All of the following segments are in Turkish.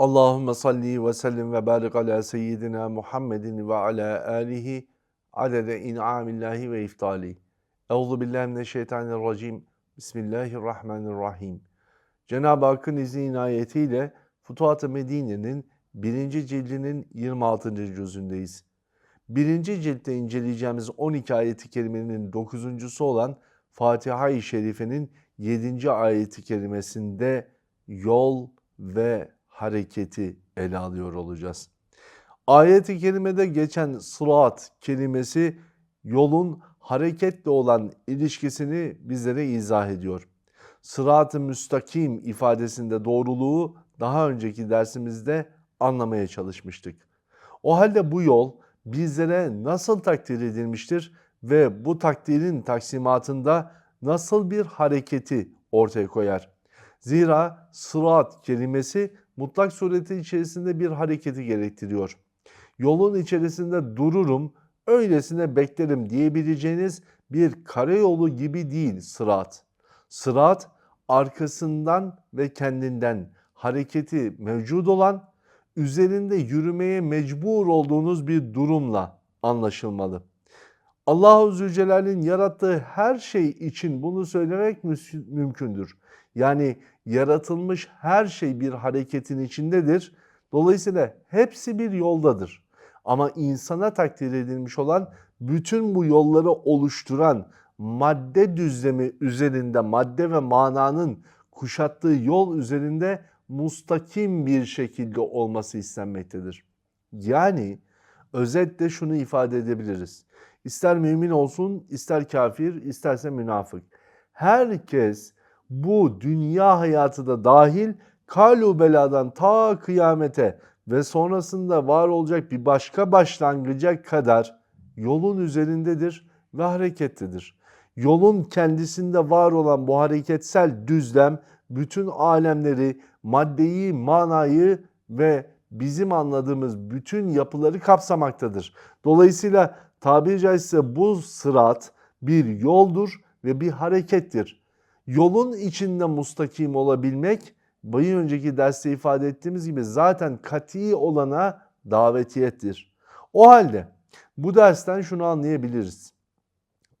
Allahümme salli ve sellim ve barik ala seyyidina Muhammedin ve ala alihi adede in'amillahi ve iftali. Euzu billahi mineşşeytanirracim. Bismillahirrahmanirrahim. Cenab-ı Hakk'ın izni inayetiyle Futuhat-ı Medine'nin birinci cildinin 26. cüzündeyiz. Birinci ciltte inceleyeceğimiz 12 ayeti kerimenin dokuzuncusu olan Fatiha-i Şerife'nin 7. ayeti kerimesinde yol ve hareketi ele alıyor olacağız. Ayet-i kerimede geçen sırat kelimesi yolun hareketle olan ilişkisini bizlere izah ediyor. Sırat-ı müstakim ifadesinde doğruluğu daha önceki dersimizde anlamaya çalışmıştık. O halde bu yol bizlere nasıl takdir edilmiştir ve bu takdirin taksimatında nasıl bir hareketi ortaya koyar? Zira sırat kelimesi mutlak sureti içerisinde bir hareketi gerektiriyor. Yolun içerisinde dururum, öylesine beklerim diyebileceğiniz bir karayolu gibi değil sırat. Sırat arkasından ve kendinden hareketi mevcut olan, üzerinde yürümeye mecbur olduğunuz bir durumla anlaşılmalı. Allahu Zülcelal'in yarattığı her şey için bunu söylemek mümkündür. Yani yaratılmış her şey bir hareketin içindedir. Dolayısıyla hepsi bir yoldadır. Ama insana takdir edilmiş olan bütün bu yolları oluşturan madde düzlemi üzerinde, madde ve mananın kuşattığı yol üzerinde mustakim bir şekilde olması istenmektedir. Yani özetle şunu ifade edebiliriz. İster mümin olsun, ister kafir, isterse münafık. Herkes bu dünya hayatı da dahil kalu beladan ta kıyamete ve sonrasında var olacak bir başka başlangıca kadar yolun üzerindedir ve harekettedir. Yolun kendisinde var olan bu hareketsel düzlem bütün alemleri, maddeyi, manayı ve bizim anladığımız bütün yapıları kapsamaktadır. Dolayısıyla tabiri caizse bu sırat bir yoldur ve bir harekettir. Yolun içinde mustakim olabilmek, bir önceki derste ifade ettiğimiz gibi zaten kati olana davetiyettir. O halde bu dersten şunu anlayabiliriz.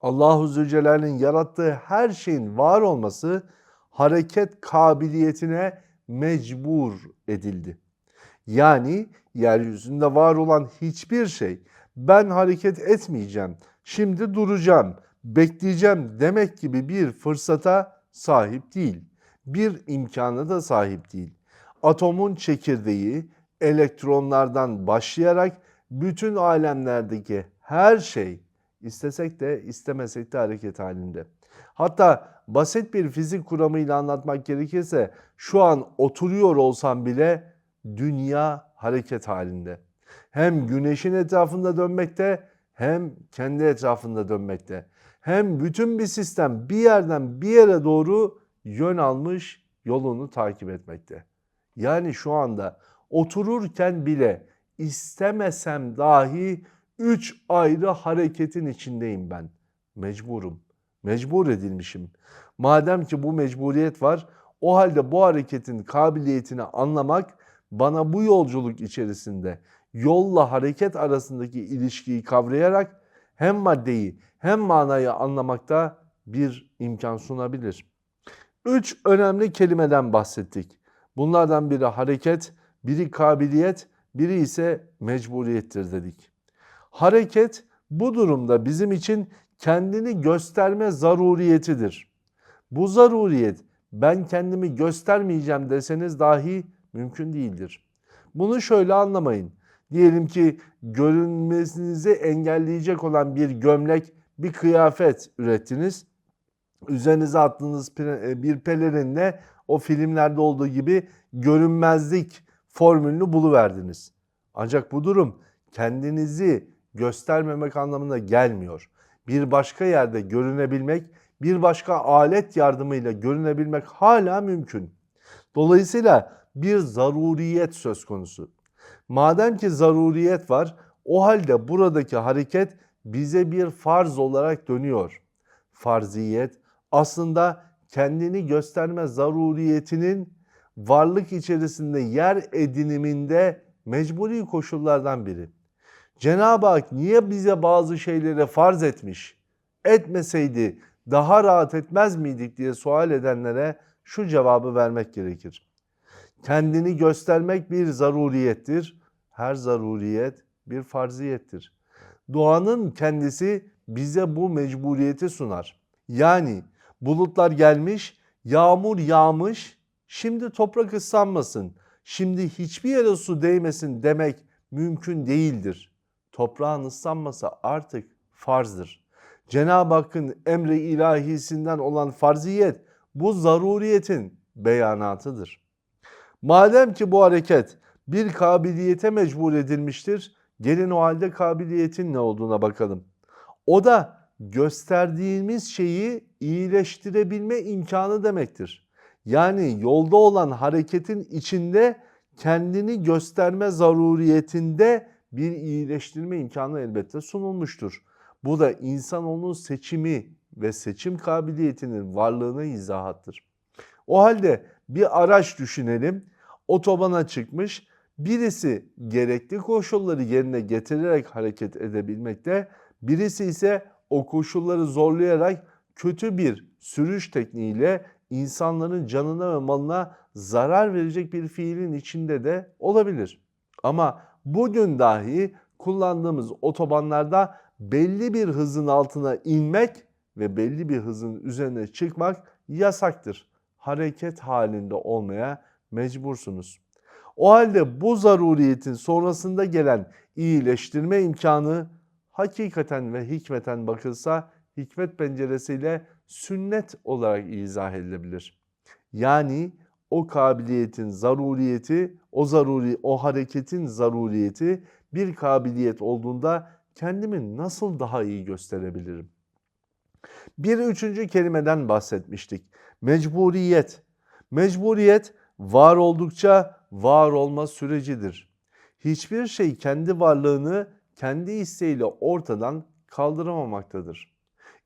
Allahu Zülcelal'in yarattığı her şeyin var olması hareket kabiliyetine mecbur edildi. Yani yeryüzünde var olan hiçbir şey ben hareket etmeyeceğim, şimdi duracağım, bekleyeceğim demek gibi bir fırsata sahip değil. Bir imkanı da sahip değil. Atomun çekirdeği elektronlardan başlayarak bütün alemlerdeki her şey istesek de istemesek de hareket halinde. Hatta basit bir fizik kuramıyla anlatmak gerekirse şu an oturuyor olsam bile dünya hareket halinde. Hem güneşin etrafında dönmekte hem kendi etrafında dönmekte. Hem bütün bir sistem bir yerden bir yere doğru yön almış yolunu takip etmekte. Yani şu anda otururken bile istemesem dahi üç ayrı hareketin içindeyim ben. Mecburum. Mecbur edilmişim. Madem ki bu mecburiyet var, o halde bu hareketin kabiliyetini anlamak bana bu yolculuk içerisinde yolla hareket arasındaki ilişkiyi kavrayarak hem maddeyi hem manayı anlamakta bir imkan sunabilir. Üç önemli kelimeden bahsettik. Bunlardan biri hareket, biri kabiliyet, biri ise mecburiyettir dedik. Hareket bu durumda bizim için kendini gösterme zaruriyetidir. Bu zaruriyet ben kendimi göstermeyeceğim deseniz dahi mümkün değildir. Bunu şöyle anlamayın. Diyelim ki görünmenizi engelleyecek olan bir gömlek, bir kıyafet ürettiniz. Üzerinize attığınız e, bir pelerinle o filmlerde olduğu gibi görünmezlik formülünü buluverdiniz. Ancak bu durum kendinizi göstermemek anlamına gelmiyor. Bir başka yerde görünebilmek, bir başka alet yardımıyla görünebilmek hala mümkün. Dolayısıyla bir zaruriyet söz konusu. Madem ki zaruriyet var, o halde buradaki hareket bize bir farz olarak dönüyor. Farziyet aslında kendini gösterme zaruriyetinin varlık içerisinde yer ediniminde mecburi koşullardan biri. Cenab-ı Hak niye bize bazı şeyleri farz etmiş? Etmeseydi daha rahat etmez miydik diye sual edenlere şu cevabı vermek gerekir. Kendini göstermek bir zaruriyettir. Her zaruriyet bir farziyettir. Doğanın kendisi bize bu mecburiyeti sunar. Yani bulutlar gelmiş, yağmur yağmış, şimdi toprak ıslanmasın, şimdi hiçbir yere su değmesin demek mümkün değildir. Toprağın ıslanması artık farzdır. Cenab-ı Hakk'ın emri ilahisinden olan farziyet bu zaruriyetin beyanatıdır. Madem ki bu hareket bir kabiliyete mecbur edilmiştir, gelin o halde kabiliyetin ne olduğuna bakalım. O da gösterdiğimiz şeyi iyileştirebilme imkanı demektir. Yani yolda olan hareketin içinde kendini gösterme zaruriyetinde bir iyileştirme imkanı elbette sunulmuştur. Bu da insanoğlunun seçimi ve seçim kabiliyetinin varlığına izahattır. O halde bir araç düşünelim. Otobana çıkmış. Birisi gerekli koşulları yerine getirerek hareket edebilmekte. Birisi ise o koşulları zorlayarak kötü bir sürüş tekniğiyle insanların canına ve malına zarar verecek bir fiilin içinde de olabilir. Ama bugün dahi kullandığımız otobanlarda belli bir hızın altına inmek ve belli bir hızın üzerine çıkmak yasaktır. Hareket halinde olmaya mecbursunuz. O halde bu zaruriyetin sonrasında gelen iyileştirme imkanı hakikaten ve hikmeten bakılsa hikmet penceresiyle sünnet olarak izah edilebilir. Yani o kabiliyetin zaruriyeti, o zaruri o hareketin zaruriyeti bir kabiliyet olduğunda kendimi nasıl daha iyi gösterebilirim? Bir üçüncü kelimeden bahsetmiştik. Mecburiyet. Mecburiyet var oldukça var olma sürecidir. Hiçbir şey kendi varlığını kendi isteğiyle ortadan kaldıramamaktadır.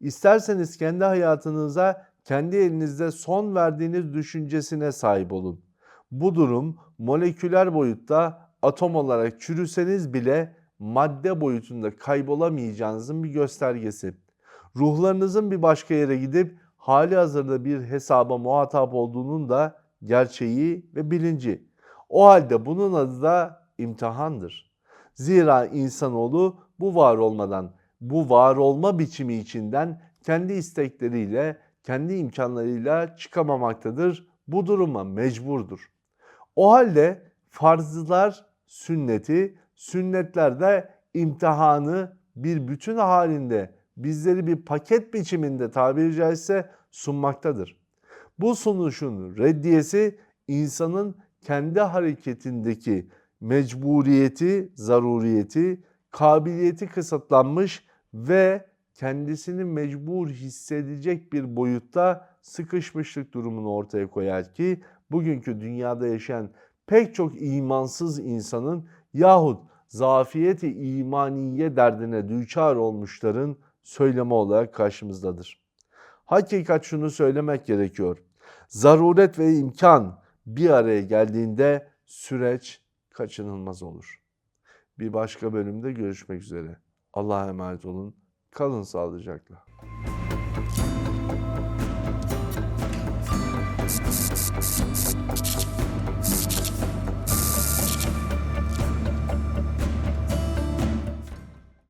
İsterseniz kendi hayatınıza kendi elinizde son verdiğiniz düşüncesine sahip olun. Bu durum moleküler boyutta atom olarak çürüseniz bile madde boyutunda kaybolamayacağınızın bir göstergesi. Ruhlarınızın bir başka yere gidip hali hazırda bir hesaba muhatap olduğunun da gerçeği ve bilinci. O halde bunun adı da imtihandır. Zira insanoğlu bu var olmadan, bu var olma biçimi içinden kendi istekleriyle, kendi imkanlarıyla çıkamamaktadır. Bu duruma mecburdur. O halde farzlar sünneti, sünnetler de imtihanı bir bütün halinde bizleri bir paket biçiminde tabiri caizse sunmaktadır. Bu sunuşun reddiyesi insanın kendi hareketindeki mecburiyeti, zaruriyeti, kabiliyeti kısıtlanmış ve kendisini mecbur hissedecek bir boyutta sıkışmışlık durumunu ortaya koyar ki bugünkü dünyada yaşayan pek çok imansız insanın yahut zafiyeti imaniye derdine düçar olmuşların söyleme olarak karşımızdadır. Hakikat şunu söylemek gerekiyor. Zaruret ve imkan bir araya geldiğinde süreç kaçınılmaz olur. Bir başka bölümde görüşmek üzere. Allah'a emanet olun. Kalın sağlıcakla. Thank you.